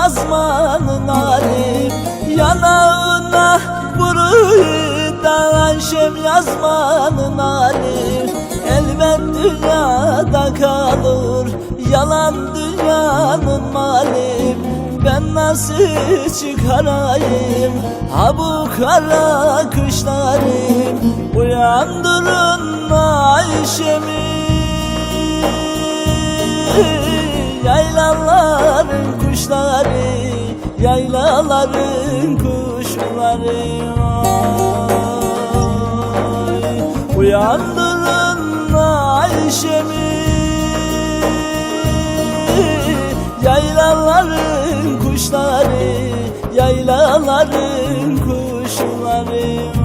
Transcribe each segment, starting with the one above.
yazmanın halim Yanağına vuruyu da Ayşem yazmanın halim Elbet dünyada kalır Yalan dünyanın malim Ben nasıl çıkarayım? Ha bu kara kışlarım Uyandırın Ayşem'i Yaylaların kuşları Yaylaların kuşları Ay, Uyandırın Ayşem'i. Yaylaların kuşları Yaylaların kuşları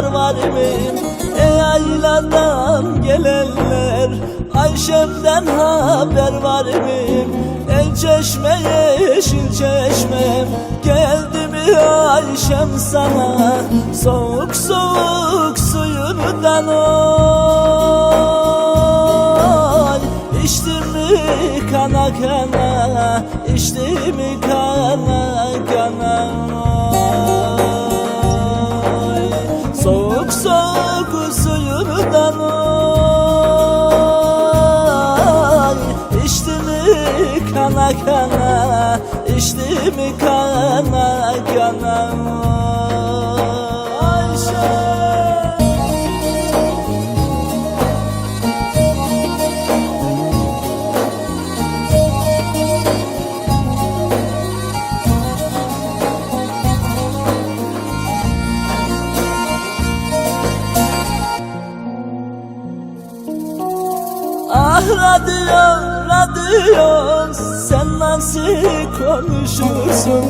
Kar var mı? E yayladan gelenler Ayşem'den haber var mı? El çeşme yeşil çeşmem Geldi mi Ayşem sana? Soğuk soğuk suyundan oy İçtim mi kana kana? İçtim mi kana kana kana İçtim kana kana? Ayşe. Ah radyo, radyo sen nasıl konuşursun?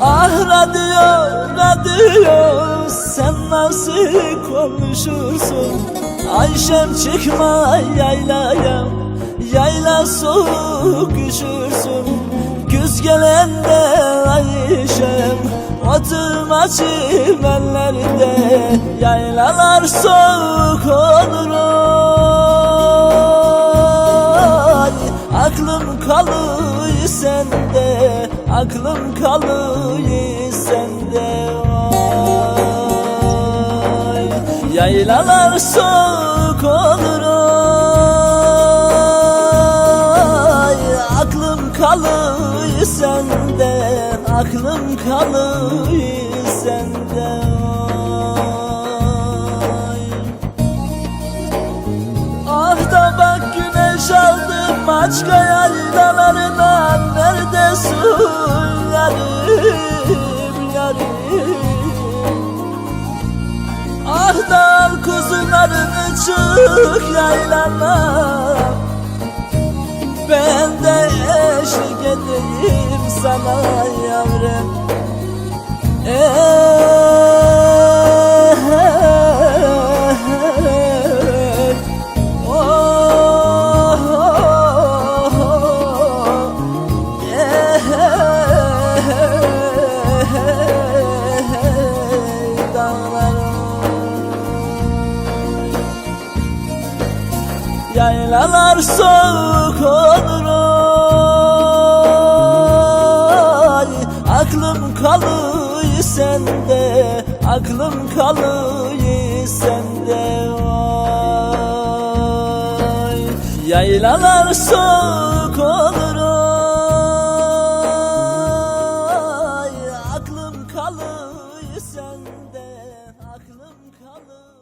Ah radyo, radyo sen nasıl konuşursun? Ayşem çıkma yaylaya, yayla soğuk üşürsün. Güz gelende Ayşem Oturma çimenlerde Yaylalar soğuk olur Kalıyor sende Aklım kalıyor sende oy. Yaylalar soğuk olur oy. Aklım kalıyor sende Aklım kalıyor sende oy. Ah da bak güneş aldım Maçka yaylalarından Neredesin yarim yarim. Ah da al kuzularını çık yaylana Ben de eşlik edeyim sana yavrum. Eh, Kışlalar soğuk olur oy Aklım kalıyor sende Aklım kalıyor sende oy Yaylalar soğuk olur Aklım kalıyor sende Aklım kalıyor